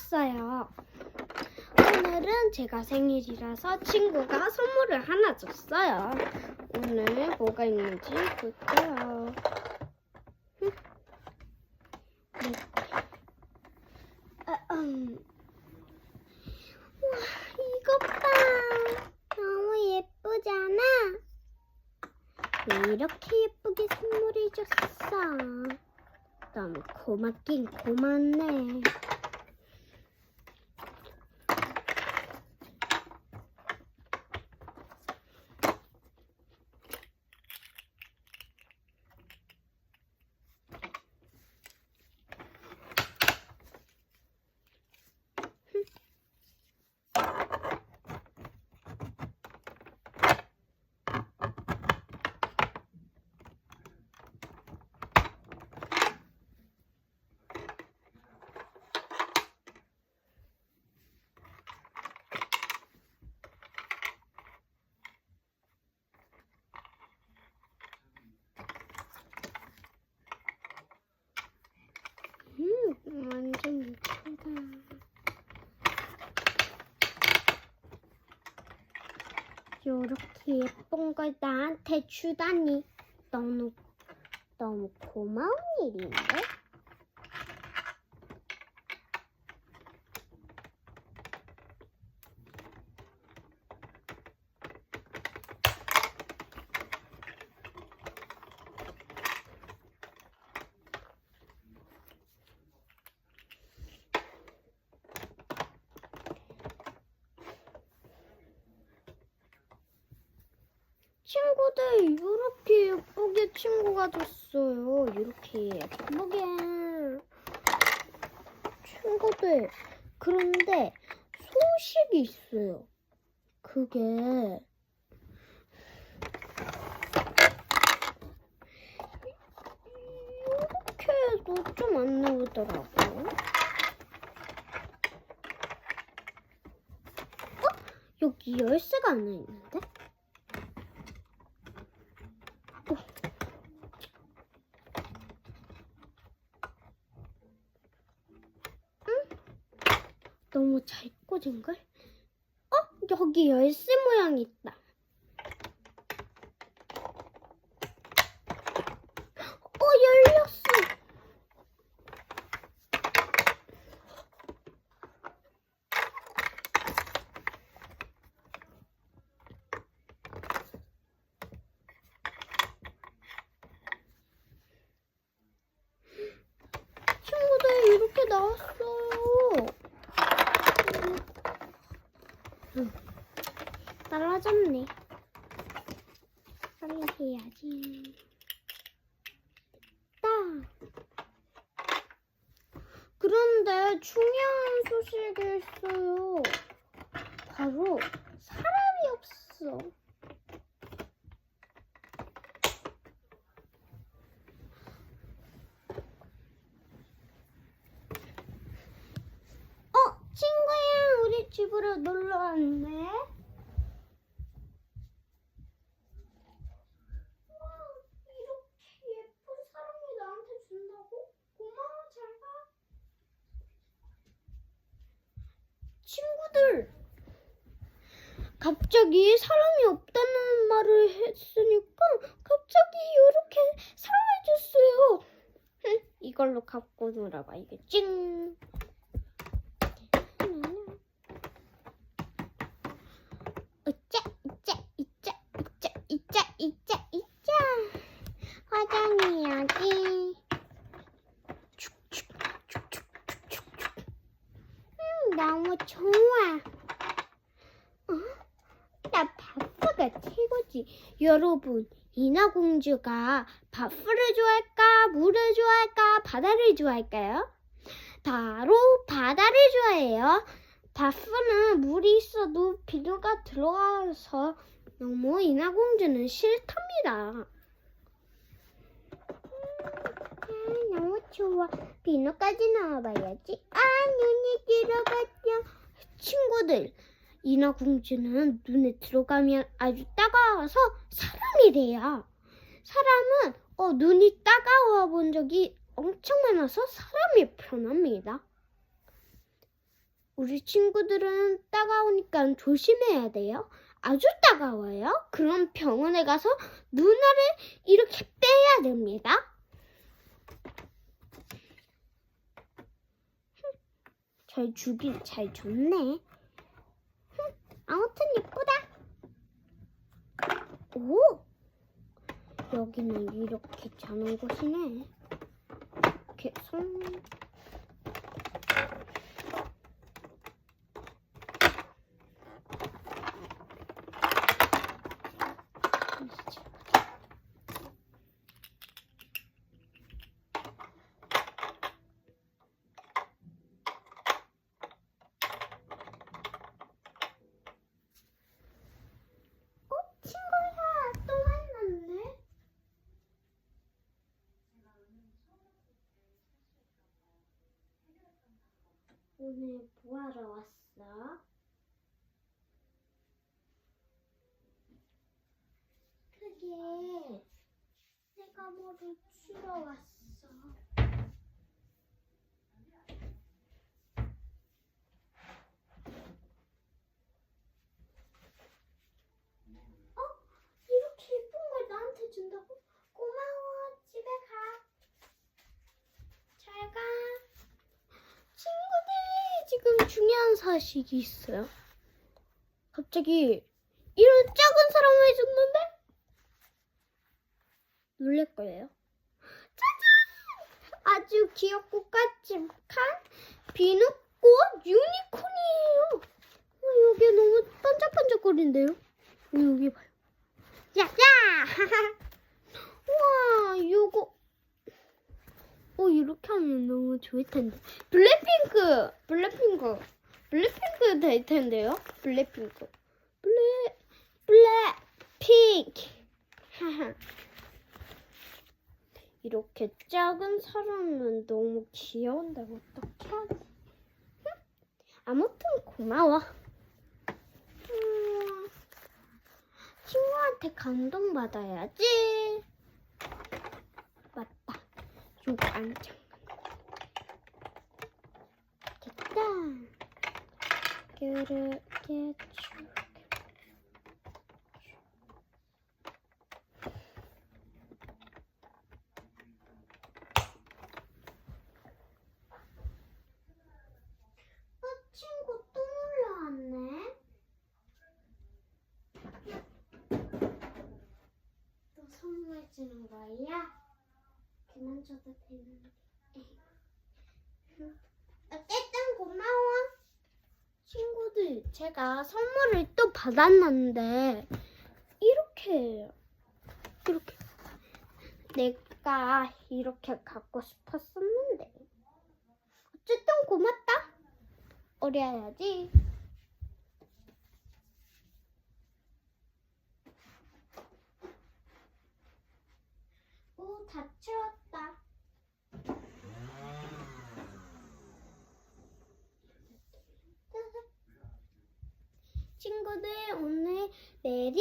왔어요. 오늘은 제가 생일이라서 친구가 선물을 하나 줬어요. 오늘 뭐가 있는지 볼게요. 흠. 네. 우와, 이것 봐. 너무 예쁘잖아. 왜 이렇게 예쁘게 선물을 줬어? 너무 고맙긴 고맙네. 음, 완전 예쁘다. 요렇게 예쁜 걸 나한테 주다니 너무 너무 고마운 일인데? 친구들 이렇게 예쁘게 친구가 됐어요. 이렇게 예쁘게. 친구들 그런데 소식이 있어요. 그게 이렇게 해도 좀 안 나오더라고. 어? 여기 열쇠가 하나 있는데? 잘 꽂은걸? 어? 여기 열쇠 모양이 있다. 어, 열렸어. 친구들 이렇게 나왔어요. 응. 떨어졌네. 빨리 해야지. 됐다. 그런데 중요한 소식이 있어요. 바로 사람이 없어. 어, 친구야, 우리 집으로 놀러 왔네. 친구들, 갑자기 사람이 없다는 말을 했으니까 갑자기 이렇게 사람을 줬어요. 흠, 이걸로 갖고 놀아봐, 이게 찡. 으짜 으짜 으짜 으짜 으짜 으짜 으짜 화장해야지 축축축축축축축 음 너무 좋아 어? 나 바프가 최고지 여러분 인어공주가 바프를 좋아할까 물을 좋아할까 바다를 좋아할까요? 바로 바다를 좋아해요 바프는 물이 있어도 비누가 들어가서 너무 인어공주는 싫답니다. 음, 너무 좋아. 비누까지 나와봐야지. 아, 눈이 들어갔죠. 친구들, 인어공주는 눈에 들어가면 아주 따가워서 사람이래요. 사람은 어, 눈이 따가워 본 적이 엄청 많아서 사람이 편합니다. 우리 친구들은 따가우니까 조심해야 돼요. 아주 따가워요. 그럼 병원에 가서 누나를 이렇게 빼야 됩니다. 잘 주긴 잘 줬네. 아무튼 예쁘다. 오! 여기는 이렇게 자는 곳이네. 이렇게 손. 어? 친구야, 또 만났네. 오늘 뭐하러 왔어? 그게 내가 뭐를 주러 왔어. 어? 이렇게 예쁜 걸 나한테 준다고? 고마워. 집에 가. 잘 가. 친구들 지금 중요한 사실이 있어요. 갑자기 이런 작은 사람을 해줬는데 놀랄 거예요. 짜잔! 아주 귀엽고 까칠한 비누꽃 유니콘이에요. 어, 여기 너무 반짝반짝거린데요? 어, 여기 봐요. 야야! 우와, 요거 어 이렇게 하면 너무 좋을 텐데. 블랙핑크, 블랙핑크 될 텐데요. 블랙핑크, 블랙, 블랙핑크. 하하. 이렇게 작은 사람은 너무 귀여운데? 흠. 아무튼 고마워. 음, 친구한테 감동받아야지. 맞다. 요거 안 잠깐. 됐다. 이렇게 쭉. 어, 친구 또 놀러 왔네. 또 선물 주는 거야? 그만 줘도 되는데. 어쨌든 고마워. 친구들, 제가 선물을 또 받았는데, 이렇게, 이렇게. 내가 이렇게 갖고 싶었었는데. 어쨌든 고맙다. 어려야지. 오, 다 채웠다. 친구들 오늘 메리